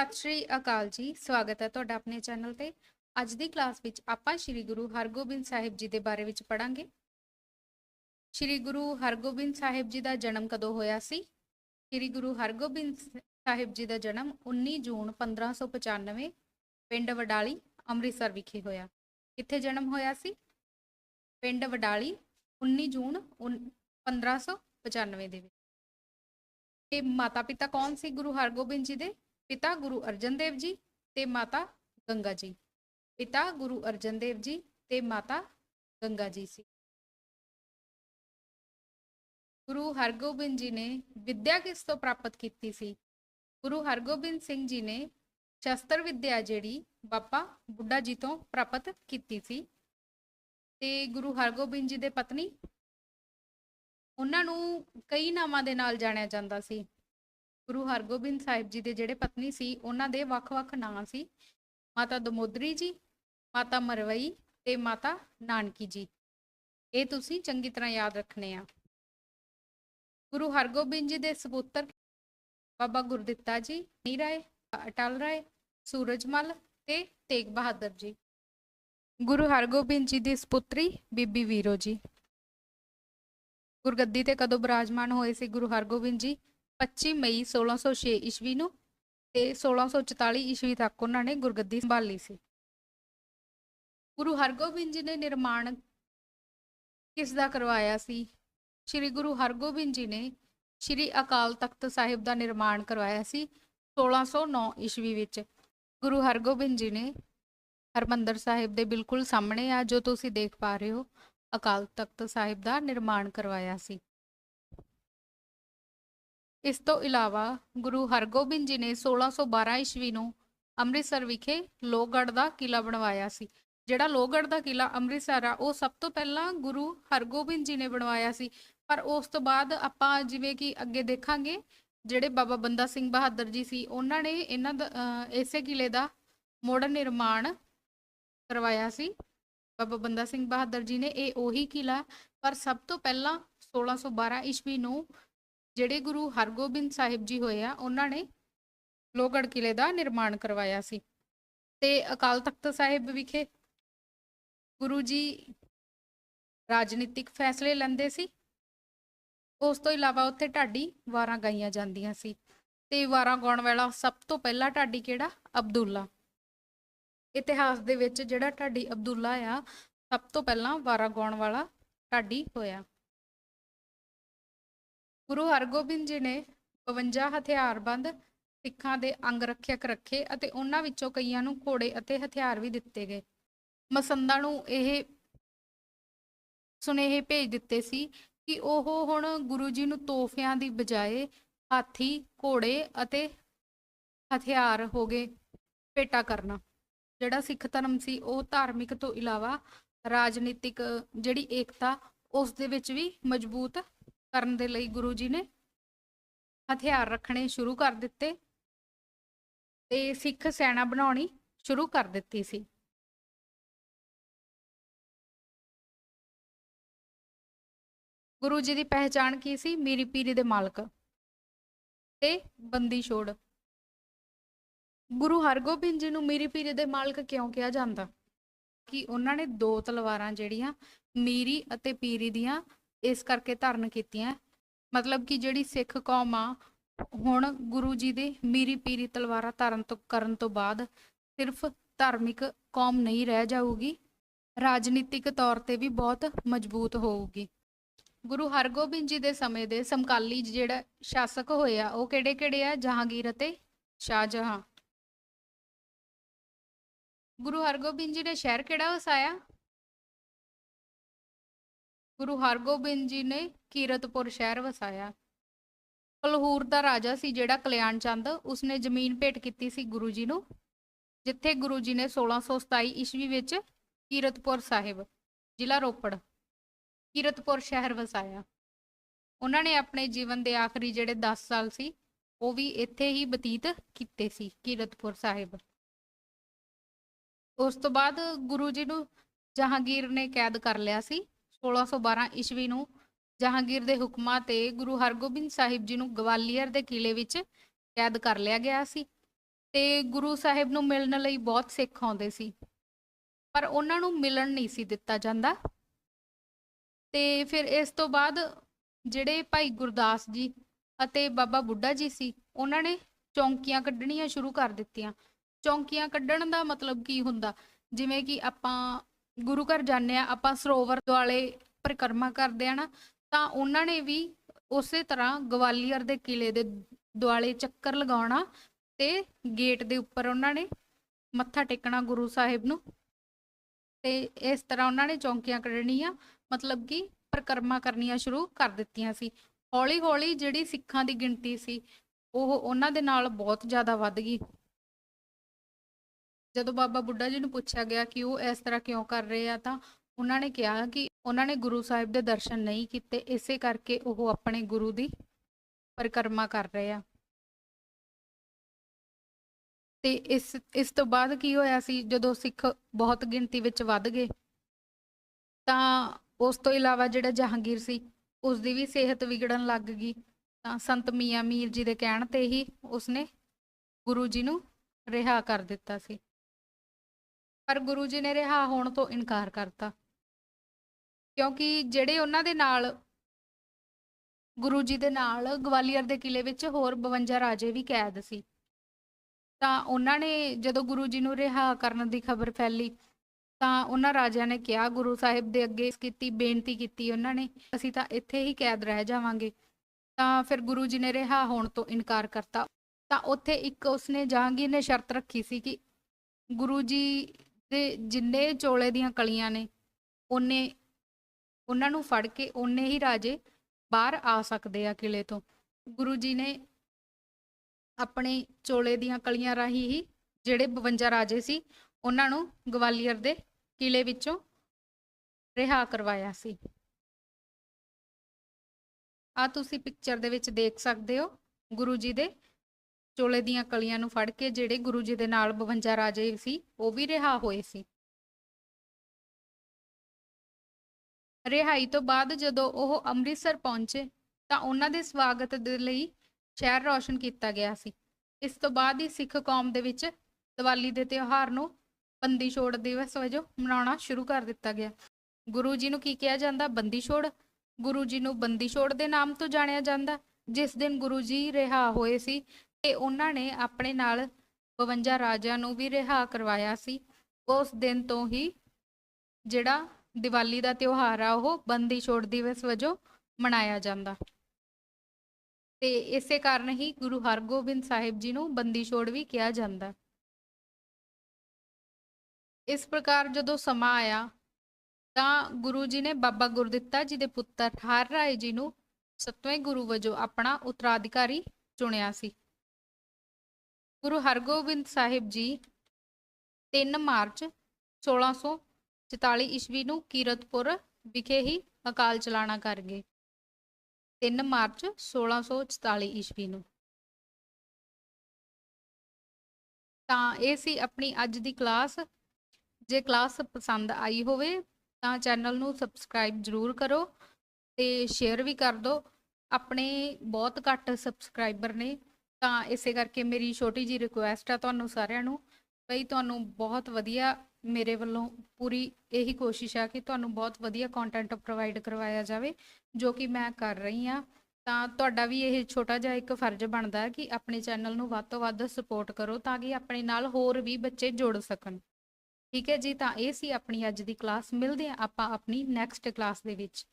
ਸਤਿ ਸ਼੍ਰੀ ਅਕਾਲ ਜੀ, ਸਵਾਗਤ ਹੈ ਤੁਹਾਡਾ ਆਪਣੇ ਚੈਨਲ ਤੇ। ਅੱਜ ਦੀ ਕਲਾਸ ਵਿੱਚ ਆਪਾਂ ਸ੍ਰੀ ਗੁਰੂ ਹਰਗੋਬਿੰਦ ਸਾਹਿਬ ਜੀ ਦੇ ਬਾਰੇ ਵਿੱਚ ਪੜਾਂਗੇ ਸ੍ਰੀ ਗੁਰੂ ਹਰਗੋਬਿੰਦ ਸਾਹਿਬ ਜੀ ਦਾ ਜਨਮ ਕਦੋਂ ਹੋਇਆ ਸੀ? ਸ੍ਰੀ ਗੁਰੂ ਹਰਗੋਬਿੰਦ ਸਾਹਿਬ ਜੀ ਦਾ ਜਨਮ 19 ਜੂਨ 1595 ਪਿੰਡ ਵਡਾਲੀ, ਅੰਮ੍ਰਿਤਸਰ ਵਿਖੇ ਹੋਇਆ। ਕਿੱਥੇ ਜਨਮ ਹੋਇਆ ਸੀ? ਪਿੰਡ ਵਡਾਲੀ 19 ਜੂਨ ਉਨ- 1595 ਦੇ ਵਿੱਚ। ਤੇ ਮਾਤਾ ਪਿਤਾ ਕੌਣ ਸੀ ਗੁਰੂ ਹਰਗੋਬਿੰਦ ਜੀ ਦੇ? ਪਿਤਾ ਗੁਰੂ ਅਰਜਨ ਦੇਵ ਜੀ ਤੇ ਮਾਤਾ ਗੰਗਾ ਜੀ। ਪਿਤਾ ਗੁਰੂ ਅਰਜਨ ਦੇਵ ਜੀ ਤੇ ਮਾਤਾ ਗੰਗਾ ਜੀ ਸੀ। ਗੁਰੂ ਹਰਗੋਬਿੰਦ ਜੀ ਨੇ ਵਿੱਦਿਆ ਕਿਸ ਤੋਂ ਪ੍ਰਾਪਤ ਕੀਤੀ ਸੀ? ਗੁਰੂ ਹਰਗੋਬਿੰਦ ਸਿੰਘ ਜੀ ਨੇ ਸ਼ਸਤਰ ਵਿੱਦਿਆ ਜਿਹੜੀ ਬਾਬਾ ਬੁੱਢਾ ਜੀ ਤੋਂ ਪ੍ਰਾਪਤ ਕੀਤੀ ਸੀ। ਤੇ ਗੁਰੂ ਹਰਗੋਬਿੰਦ ਜੀ ਦੇ ਪਤਨੀ, ਉਹਨਾਂ ਨੂੰ ਕਈ ਨਾਵਾਂ ਦੇ ਨਾਲ ਜਾਣਿਆ ਜਾਂਦਾ ਸੀ। ਗੁਰੂ ਹਰਗੋਬਿੰਦ ਸਾਹਿਬ ਜੀ ਦੇ ਜਿਹੜੇ ਪਤਨੀ ਸੀ, ਉਹਨਾਂ ਦੇ ਵੱਖ-ਵੱਖ ਨਾਂ ਸੀ। ਮਾਤਾ ਦਮੋਦਰੀ ਜੀ, ਮਾਤਾ ਮਰਵਈ ਤੇ ਮਾਤਾ ਨਾਨਕੀ ਜੀ। ਇਹ ਤੁਸੀਂ ਚੰਗੀ ਤਰ੍ਹਾਂ ਯਾਦ ਰੱਖਣੇ ਆ। ਗੁਰੂ ਹਰਗੋਬਿੰਦ ਜੀ ਦੇ ਸਪੁੱਤਰ ਬਾਬਾ ਗੁਰਦਿੱਤਾ ਜੀ ਨੀ ਰਾਏ, ਅਟਲ ਰਾਏ ਸੂਰਜਮਲ ਤੇ ਤੇਗ ਬਹਾਦਰ ਜੀ। ਗੁਰੂ ਹਰਗੋਬਿੰਦ ਜੀ ਦੀ ਸੁਪੁੱਤਰੀ ਬੀਬੀ ਵੀਰੋ ਜੀ। ਗੁਰਗੱਦੀ ਤੇ ਕਦੋਂ ਬਿਰਾਜਮਾਨ ਹੋਏ ਸੀ ਗੁਰੂ ਹਰਗੋਬਿੰਦ ਜੀ? 25 ਮਈ 1606 ਈਸਵੀ ਨੂੰ ਤੇ 1644 ਈਸਵੀ ਤੱਕ ਉਹਨਾਂ ਨੇ ਗੁਰਗੱਦੀ ਸੰਭਾਲੀ ਸੀ। ਗੁਰੂ ਹਰਗੋਬਿੰਦ ਜੀ ਨੇ ਨਿਰਮਾਣ ਕਿਸ ਦਾ ਕਰਵਾਇਆ ਸੀ? ਸ੍ਰੀ ਗੁਰੂ ਹਰਗੋਬਿੰਦ ਜੀ ਨੇ ਸ੍ਰੀ ਅਕਾਲ ਤਖਤ ਸਾਹਿਬ ਦਾ ਨਿਰਮਾਣ ਕਰਵਾਇਆ ਸੀ 1609 ਈਸਵੀ ਵਿੱਚ। ਗੁਰੂ ਹਰਗੋਬਿੰਦ ਜੀ ਨੇ ਹਰਮੰਦਰ ਸਾਹਿਬ ਦੇ ਬਿਲਕੁਲ ਸਾਹਮਣੇ ਆ ਜੋ ਤੁਸੀਂ ਦੇਖ ਪਾ ਰਹੇ ਹੋ, ਅਕਾਲ ਤਖਤ ਸਾਹਿਬ ਦਾ ਨਿਰਮਾਣ ਕਰਵਾਇਆ ਸੀ। ਇਸ ਤੋਂ ਇਲਾਵਾ ਗੁਰੂ ਹਰਗੋਬਿੰਦ ਜੀ ਨੇ 1612 ਈਸਵੀ ਨੂੰ ਅੰਮ੍ਰਿਤਸਰ ਵਿਖੇ ਲੋਹਗੜ੍ਹ ਦਾ ਕਿਲਾ ਬਣਵਾਇਆ ਸੀ। ਜਿਹੜਾ ਲੋਹਗੜ੍ਹ ਦਾ ਕਿਲਾ ਅੰਮ੍ਰਿਤਸਰ ਆ ਉਹ ਸਭ ਤੋਂ ਪਹਿਲਾਂ ਗੁਰੂ ਹਰਗੋਬਿੰਦ ਜੀ ਨੇ ਬਣਵਾਇਆ ਸੀ। ਪਰ ਉਸ ਤੋਂ ਬਾਅਦ ਆਪਾਂ ਜਿਵੇਂ ਕਿ ਅੱਗੇ ਦੇਖਾਂਗੇ ਜਿਹੜੇ ਬਾਬਾ ਬੰਦਾ ਸਿੰਘ ਬਹਾਦਰ ਜੀ ਸੀ ਉਹਨਾਂ ਨੇ ਇਹਨਾਂ ਦਾ ਅਹ, ਇਸੇ ਕਿਲੇ ਦਾ ਮੁੜ ਨਿਰਮਾਣ ਕਰਵਾਇਆ ਸੀ। ਬਾਬਾ ਬੰਦਾ ਸਿੰਘ ਬਹਾਦਰ ਜੀ ਨੇ ਇਹ ਉਹੀ ਕਿਲਾ ਪਰ ਸਭ ਤੋਂ ਪਹਿਲਾਂ 1612 ਈਸਵੀ ਨੂੰ ਜਿਹੜੇ ਗੁਰੂ ਹਰਗੋਬਿੰਦ ਸਾਹਿਬ ਜੀ ਹੋਏ ਆ, ਉਹਨਾਂ ਨੇ ਲੋਹਗੜ ਕਿਲੇ ਦਾ ਨਿਰਮਾਣ ਕਰਵਾਇਆ ਸੀ। ਤੇ ਅਕਾਲ ਤਖਤ ਸਾਹਿਬ ਵਿਖੇ ਗੁਰੂ ਜੀ ਰਾਜਨੀਤਿਕ ਫੈਸਲੇ ਲੈਂਦੇ ਸੀ। ਉਸ ਤੋਂ ਇਲਾਵਾ ਉੱਥੇ ਢਾਡੀ ਵਾਰਾਂ ਗਾਈਆਂ ਜਾਂਦੀਆਂ ਸੀ। ਤੇ ਵਾਰਾਂ ਗਾਉਣ ਵਾਲਾ ਸਭ ਤੋਂ ਪਹਿਲਾ ਢਾਡੀ ਕਿਹੜਾ? ਅਬਦੁੱਲਾ। ਇਤਿਹਾਸ ਦੇ ਵਿੱਚ ਜਿਹੜਾ ਢਾਡੀ ਅਬਦੁੱਲਾ ਆ, ਸਭ ਤੋਂ ਪਹਿਲਾਂ ਵਾਰਾਂ ਗਾਉਣ ਵਾਲਾ ਢਾਡੀ ਹੋਇਆ। ਗੁਰੂ ਹਰਗੋਬਿੰਦ ਜੀ ਨੇ 52 ਹਥਿਆਰਬੰਦ ਸਿੱਖਾਂ ਦੇ ਅੰਗ ਰੱਖਿਅਕ ਰੱਖੇ ਅਤੇ ਉਹਨਾਂ ਵਿੱਚੋਂ ਕਈਆਂ ਨੂੰ ਘੋੜੇ ਅਤੇ ਹਥਿਆਰ ਵੀ ਦਿੱਤੇ ਗਏ। ਮਸੰਦਾਂ ਨੂੰ ਇਹ ਸੁਨੇਹੇ ਭੇਜ ਦਿੱਤੇ ਸੀ ਕਿ ਉਹ ਹੁਣ ਗੁਰੂ ਜੀ ਨੂੰ ਤੋਹਫਿਆਂ ਦੀ ਬਜਾਏ ਹਾਥੀ, ਘੋੜੇ ਅਤੇ ਹਥਿਆਰ ਹੋ ਗਏ, ਭੇਟਾ ਕਰਨਾ। ਜਿਹੜਾ ਸਿੱਖ ਧਰਮ ਸੀ, ਉਹ ਧਾਰਮਿਕ ਤੋਂ ਇਲਾਵਾ ਰਾਜਨੀਤਿਕ ਜਿਹੜੀ ਏਕਤਾ, ਉਸ ਦੇ ਵਿੱਚ ਵੀ ਮਜ਼ਬੂਤ ਕਰਨ ਦੇ ਲਈ ਗੁਰੂ ਜੀ ਨੇ ਹਥਿਆਰ ਰੱਖਣੇ ਸ਼ੁਰੂ ਕਰ ਦਿੱਤੇ ਤੇ ਸਿੱਖ ਸੈਨਾ ਬਣਾਉਣੀ ਸ਼ੁਰੂ ਕਰ ਦਿੱਤੀ ਸੀ। ਗੁਰੂ ਜੀ ਦੀ ਪਹਿਚਾਣ ਕੀ ਸੀ? ਮੀਰੀ ਪੀਰੀ ਦੇ ਮਾਲਕ ਤੇ ਬੰਦੀ ਛੋੜ। ਗੁਰੂ ਹਰਗੋਬਿੰਦ ਜੀ ਨੂੰ ਮੀਰੀ ਪੀਰੀ ਦੇ ਮਾਲਕ ਕਿਉਂ ਕਿਹਾ ਜਾਂਦਾ? ਕਿ ਉਹਨਾਂ ਨੇ ਦੋ ਤਲਵਾਰਾਂ ਜਿਹੜੀਆਂ ਮੀਰੀ ਅਤੇ ਪੀਰੀ ਦੀਆਂ ਇਸ ਕਰਕੇ ਧਾਰਨ ਕੀਤੀਆਂ। ਮਤਲਬ ਕਿ ਜਿਹੜੀ ਸਿੱਖ ਕੌਮ ਆ, ਹੁਣ ਗੁਰੂ ਜੀ ਦੇ ਮੀਰੀ ਪੀਰੀ ਤਲਵਾਰਾਂ ਧਾਰਨ ਤੋਂ, ਕਰਨ ਤੋਂ ਬਾਅਦ ਸਿਰਫ ਧਾਰਮਿਕ ਕੌਮ ਨਹੀਂ ਰਹਿ ਜਾਊਗੀ, ਰਾਜਨੀਤਿਕ ਤੌਰ ਤੇ ਵੀ ਬਹੁਤ ਮਜ਼ਬੂਤ ਹੋਊਗੀ। ਗੁਰੂ ਹਰਗੋਬਿੰਦ ਜੀ ਦੇ ਸਮੇਂ ਦੇ ਸਮਕਾਲੀ ਜਿਹੜਾ ਸ਼ਾਸਕ ਹੋਇਆ ਉਹ ਕਿਹੜੇ-ਕਿਹੜੇ ਆ? ਜਹਾਂਗੀਰ ਅਤੇ ਸ਼ਾਹਜਹਾਂ। ਗੁਰੂ ਹਰਗੋਬਿੰਦ ਜੀ ਨੇ ਸ਼ਹਿਰ ਕਿਹੜਾ ਵਸਾਇਆ? ਗੁਰੂ ਹਰਗੋਬਿੰਦ ਜੀ ਨੇ ਕੀਰਤਪੁਰ ਸ਼ਹਿਰ ਵਸਾਇਆ। ਕਲਹੂਰ ਦਾ ਰਾਜਾ ਸੀ ਜਿਹੜਾ ਕਲਿਆਣ ਚੰਦ, ਉਸਨੇ ਜ਼ਮੀਨ ਭੇਟ ਕੀਤੀ ਸੀ ਗੁਰੂ ਜੀ ਨੂੰ, ਜਿੱਥੇ ਗੁਰੂ ਜੀ ਨੇ 1627 ਈਸਵੀ ਵਿੱਚ ਕੀਰਤਪੁਰ ਸਾਹਿਬ, ਜ਼ਿਲ੍ਹਾ ਰੋਪੜ, ਕੀਰਤਪੁਰ ਸ਼ਹਿਰ ਵਸਾਇਆ। ਉਹਨਾਂ ਨੇ ਆਪਣੇ ਜੀਵਨ ਦੇ ਆਖਰੀ ਜਿਹੜੇ 10 ਸਾਲ ਸੀ, ਉਹ ਵੀ ਇੱਥੇ ਹੀ ਬਤੀਤ ਕੀਤੇ ਸੀ ਕੀਰਤਪੁਰ ਸਾਹਿਬ। ਉਸ ਤੋਂ ਬਾਅਦ ਗੁਰੂ ਜੀ ਨੂੰ ਜਹਾਂਗੀਰ ਨੇ ਕੈਦ ਕਰ ਲਿਆ ਸੀ। 1612 ਈਸਵੀ ਨੂੰ ਜਹਾਂਗੀਰ ਦੇ ਹੁਕਮਾਂ ਤੇ ਗੁਰੂ ਹਰਗੋਬਿੰਦ ਸਾਹਿਬ ਜੀ ਨੂੰ ਗਵਾਲੀਅਰ ਦੇ ਕਿਲੇ ਵਿੱਚ ਕੈਦ ਕਰ ਲਿਆ ਗਿਆ ਸੀ ਤੇ ਗੁਰੂ ਸਾਹਿਬ ਨੂੰ ਮਿਲਣ ਲਈ ਬਹੁਤ ਸਿੱਖ ਆਉਂਦੇ ਸੀ, ਪਰ ਉਹਨਾਂ ਨੂੰ ਮਿਲਣ ਨਹੀਂ ਸੀ ਦਿੱਤਾ ਜਾਂਦਾ। ਤੇ ਫਿਰ ਇਸ ਤੋਂ ਬਾਅਦ ਜਿਹੜੇ ਭਾਈ ਗੁਰਦਾਸ ਜੀ ਅਤੇ ਬਾਬਾ ਬੁੱਢਾ ਜੀ ਸੀ, ਉਹਨਾਂ ਨੇ ਚੌਂਕੀਆਂ ਕੱਢਣੀਆਂ ਸ਼ੁਰੂ ਕਰ ਦਿੱਤੀਆਂ। ਚੌਂਕੀਆਂ ਕੱਢਣ ਦਾ ਮਤਲਬ ਕੀ ਹੁੰਦਾ? ਜਿਵੇਂ ਕਿ ਆਪਾਂ ਗੁਰੂ ਘਰ ਜਾਂਦੇ ਆ ਆਪਾਂ ਸਰੋਵਰ ਦੁਆਲੇ ਪਰਿਕਰਮਾ ਕਰਦੇ ਆ ਨਾ, ਤਾਂ ਉਹਨਾਂ ਨੇ ਵੀ ਉਸੇ ਤਰ੍ਹਾਂ ਗਵਾਲੀਅਰ ਦੇ ਕਿਲੇ ਦੇ ਦੁਆਲੇ ਚੱਕਰ ਲਗਾਉਣਾ ਤੇ ਗੇਟ ਦੇ ਉੱਪਰ ਉਹਨਾਂ ਨੇ ਮੱਥਾ ਟੇਕਣਾ ਗੁਰੂ ਸਾਹਿਬ ਨੂੰ। ਤੇ ਇਸ ਤਰ੍ਹਾਂ ਉਹਨਾਂ ਨੇ ਚੌਂਕੀਆਂ ਕੱਢਣੀਆਂ, ਮਤਲਬ ਕਿ ਪਰਿਕਰਮਾ ਕਰਨੀਆਂ ਸ਼ੁਰੂ ਕਰ ਦਿੱਤੀਆਂ ਸੀ। ਹੌਲੀ ਹੌਲੀ ਜਿਹੜੀ ਸਿੱਖਾਂ ਦੀ ਗਿਣਤੀ ਸੀ, ਉਹ ਉਹਨਾਂ ਦੇ ਨਾਲ ਬਹੁਤ ਜ਼ਿਆਦਾ ਵੱਧ ਗਈ। ਜਦੋਂ ਬਾਬਾ ਬੁੱਢਾ ਜੀ ਨੂੰ ਪੁੱਛਿਆ ਗਿਆ ਕਿ ਉਹ ਇਸ ਤਰ੍ਹਾਂ ਕਿਉਂ ਕਰ ਰਹੇ ਆ, ਤਾਂ ਉਹਨਾਂ ਨੇ ਕਿਹਾ ਕਿ ਉਹਨਾਂ ਨੇ ਗੁਰੂ ਸਾਹਿਬ ਦੇ ਦਰਸ਼ਨ ਨਹੀਂ ਕੀਤੇ, ਇਸੇ ਕਰਕੇ ਉਹ ਆਪਣੇ ਗੁਰੂ ਦੀ ਪਰਿਕਰਮਾ ਕਰ ਰਹੇ ਆ। ਤੇ ਇਸ ਇਸ ਤੋਂ ਬਾਅਦ ਕੀ ਹੋਇਆ ਸੀ, ਜਦੋਂ ਸਿੱਖ ਬਹੁਤ ਗਿਣਤੀ ਵਿੱਚ ਵੱਧ ਗਏ, ਤਾਂ ਉਸ ਤੋਂ ਇਲਾਵਾ ਜਿਹੜਾ ਜਹਾਂਗੀਰ ਸੀ ਉਸ ਦੀ ਵੀ ਸਿਹਤ ਵਿਗੜਨ ਲੱਗ ਗਈ, ਤਾਂ ਸੰਤ ਮੀਆਂ ਮੀਰ ਜੀ ਦੇ ਕਹਿਣ ਤੇ ਹੀ ਉਸਨੇ ਗੁਰੂ ਜੀ ਨੂੰ ਰਿਹਾ ਕਰ ਦਿੱਤਾ ਸੀ। ਪਰ ਗੁਰੂ ਜੀ ਨੇ ਰਿਹਾ ਹੋਣ ਤੋਂ ਇਨਕਾਰ ਕਰਤਾ। ਕਿਉਂਕਿ ਜਿਹੜੇ ਉਹਨਾਂ ਦੇ ਨਾਲ ਗੁਰੂ ਜੀ ਦੇ ਨਾਲ ਗਵਾਲੀਅਰ ਦੇ ਕਿਲੇ ਵਿੱਚ ਹੋਰ 52 ਰਾਜੇ ਵੀ ਕੈਦ ਸੀ। ਤਾਂ ਉਹਨਾਂ ਨੇ ਜਦੋਂ ਗੁਰੂ ਜੀ ਨੂੰ ਰਿਹਾ ਕਰਨ ਦੀ ਖਬਰ ਫੈਲੀ, ਤਾਂ ਉਹਨਾਂ ਰਾਜਿਆਂ ਨੇ ਕਿਹਾ, ਗੁਰੂ ਸਾਹਿਬ ਦੇ ਅੱਗੇ ਕੀਤੀ, ਬੇਨਤੀ ਕੀਤੀ ਉਹਨਾਂ ਨੇ, ਅਸੀਂ ਤਾਂ ਇੱਥੇ ਹੀ ਕੈਦ ਰਹਿ ਜਾਵਾਂਗੇ। ਤਾਂ ਫਿਰ ਗੁਰੂ ਜੀ ਨੇ ਰਿਹਾ ਹੋਣ ਤੋਂ ਇਨਕਾਰ ਕਰਤਾ। ਤਾਂ ਉੱਥੇ ਇੱਕ ਉਸਨੇ ਜਹਾਂਗੀਰ ਨੇ ਸ਼ਰਤ ਰੱਖੀ ਸੀ ਕਿ ਗੁਰੂ ਜੀ ਦੇ ਜਿੰਨੇ ਚੋਲੇ ਦੀਆਂ ਕਲੀਆਂ ਨੇ ਉਹਨੇ ਉਹਨਾਂ ਨੂੰ ਫੜ ਕੇ ਉਹਨੇ ਹੀ ਰਾਜੇ ਬਾਹਰ ਆ ਸਕਦੇ ਆ ਕਿਲੇ ਤੋਂ। ਗੁਰੂ ਜੀ ਨੇ ਆਪਣੇ ਚੋਲੇ ਦੀਆਂ ਕਲੀਆਂ ਰਾਹੀਂ ਹੀ ਜਿਹੜੇ 52 ਰਾਜੇ ਸੀ, ਉਹਨਾਂ ਨੂੰ ਗਵਾਲੀਅਰ ਦੇ ਕਿਲੇ ਵਿੱਚੋਂ ਰਿਹਾ ਕਰਵਾਇਆ ਸੀ। ਆ ਤੁਸੀਂ ਪਿਕਚਰ ਦੇ ਵਿੱਚ ਦੇਖ ਸਕਦੇ ਹੋ, ਗੁਰੂ ਜੀ ਦੇ ਚੋਲੇ ਦੀਆਂ ਕਲੀਆਂ ਨੂੰ ਫੜ ਕੇ ਜਿਹੜੇ ਗੁਰੂ ਜੀ ਦੇ ਨਾਲ 52 ਰਾਜੇ ਸੀ, ਉਹ ਵੀ ਰਿਹਾ ਹੋਏ ਸੀ। ਰਿਹਾਈ ਤੋਂ ਬਾਅਦ ਜਦੋਂ ਉਹ ਅੰਮ੍ਰਿਤਸਰ ਪਹੁੰਚੇ, ਤਾਂ ਉਹਨਾਂ ਦੇ ਸਵਾਗਤ ਦੇ ਲਈ ਸ਼ਹਿਰ ਰੌਸ਼ਨ ਕੀਤਾ ਗਿਆ ਸੀ। ਇਸ ਤੋਂ ਬਾਅਦ ਹੀ ਸਿੱਖ ਕੌਮ ਦੇ ਵਿੱਚ ਦੀਵਾਲੀ ਦੇ ਤਿਉਹਾਰ ਨੂੰ ਬੰਦੀ ਛੋੜ ਦਿਵਸ ਵਜੋਂ ਮਨਾਉਣਾ ਸ਼ੁਰੂ ਕਰ ਦਿੱਤਾ ਗਿਆ। ਗੁਰੂ ਜੀ ਨੂੰ ਕੀ ਕਿਹਾ ਜਾਂਦਾ? ਬੰਦੀ ਛੋੜ। ਗੁਰੂ ਜੀ ਨੂੰ ਬੰਦੀ ਛੋੜ ਦੇ ਨਾਮ ਤੋਂ ਜਾਣਿਆ ਜਾਂਦਾ। ਜਿਸ ਦਿਨ ਗੁਰੂ ਜੀ ਰਿਹਾ ਹੋਏ ਸੀ ਤੇ ਉਹਨਾਂ ਨੇ ਆਪਣੇ ਨਾਲ 52 ਰਾਜਿਆਂ ਨੂੰ ਵੀ ਰਿਹਾ ਕਰਵਾਇਆ ਸੀ। ਉਸ ਦਿਨ ਤੋਂ ਹੀ ਜਿਹੜਾ ਦੀਵਾਲੀ ਦਾ ਤਿਉਹਾਰ ਆ, ਉਹ ਬੰਦੀ ਛੋੜ ਦਿਵਸ ਵਜੋਂ ਮਨਾਇਆ ਜਾਂਦਾ। ਤੇ ਇਸੇ ਕਾਰਨ ਹੀ ਗੁਰੂ ਹਰਗੋਬਿੰਦ ਸਾਹਿਬ ਜੀ ਨੂੰ ਬੰਦੀ ਛੋੜ ਵੀ ਕਿਹਾ ਜਾਂਦਾ। ਇਸ ਪ੍ਰਕਾਰ ਜਦੋਂ ਸਮਾਂ ਆਇਆ, ਤਾਂ ਗੁਰੂ ਜੀ ਨੇ ਬਾਬਾ ਗੁਰਦਿੱਤਾ ਜੀ ਦੇ ਪੁੱਤਰ ਹਰ ਰਾਏ ਜੀ ਨੂੰ ਸਤਵੇਂ ਗੁਰੂ ਵਜੋਂ ਆਪਣਾ ਉਤਰਾਧਿਕਾਰੀ ਚੁਣਿਆ ਸੀ। ਗੁਰੂ ਹਰਗੋਬਿੰਦ ਸਾਹਿਬ ਜੀ 3 ਮਾਰਚ 1644 ਈਸਵੀ ਨੂੰ ਕੀਰਤਪੁਰ ਵਿਖੇ ਹੀ ਅਕਾਲ ਚਲਾਣਾ ਕਰ ਗਏ 3 ਮਾਰਚ 1644 ਈਸਵੀ ਨੂੰ। ਤਾਂ ਇਹ ਸੀ ਆਪਣੀ ਅੱਜ ਦੀ ਕਲਾਸ। ਜੇ ਕਲਾਸ ਪਸੰਦ ਆਈ ਹੋਵੇ ਤਾਂ ਚੈਨਲ ਨੂੰ ਸਬਸਕ੍ਰਾਈਬ ਜ਼ਰੂਰ ਕਰੋ ਤੇ ਸ਼ੇਅਰ ਵੀ ਕਰ ਦਿਓ। ਆਪਣੇ ਬਹੁਤ ਘੱਟ ਸਬਸਕ੍ਰਾਈਬਰ ਨੇ ਤਾਂ ਇਸੇ ਕਰਕੇ ਮੇਰੀ ਛੋਟੀ ਜੀ ਰਿਕੁਐਸਟ ਆ ਤੁਹਾਨੂੰ ਸਾਰਿਆਂ ਨੂੰ, ਬਈ ਤੁਹਾਨੂੰ ਬਹੁਤ ਵਧੀਆ ਮੇਰੇ ਵੱਲੋਂ ਪੂਰੀ ਇਹੀ ਕੋਸ਼ਿਸ਼ ਆ ਕਿ ਤੁਹਾਨੂੰ ਬਹੁਤ ਵਧੀਆ ਕੰਟੈਂਟ ਪ੍ਰੋਵਾਈਡ ਕਰਵਾਇਆ ਜਾਵੇ, ਜੋ ਕਿ ਮੈਂ ਕਰ ਰਹੀ ਆ ਤਾਂ ਤੁਹਾਡਾ ਵੀ ਇਹ ਛੋਟਾ ਜਿਹਾ ਇੱਕ ਫਰਜ਼ ਬਣਦਾ ਹੈ ਕਿ ਆਪਣੇ ਚੈਨਲ ਨੂੰ ਵੱਧ ਤੋਂ ਵੱਧ ਸਪੋਰਟ ਕਰੋ ਤਾਂ ਕਿ ਆਪਣੇ ਨਾਲ ਹੋਰ ਵੀ ਬੱਚੇ ਜੁੜ ਸਕਣ। ਠੀਕ ਹੈ ਜੀ, ਤਾਂ ਇਹ ਸੀ ਆਪਣੀ ਅੱਜ ਦੀ ਕਲਾਸ ਮਿਲਦੇ ਹਾਂ ਆਪਾਂ ਆਪਣੀ ਨੈਕਸਟ ਕਲਾਸ ਦੇ ਵਿੱਚ।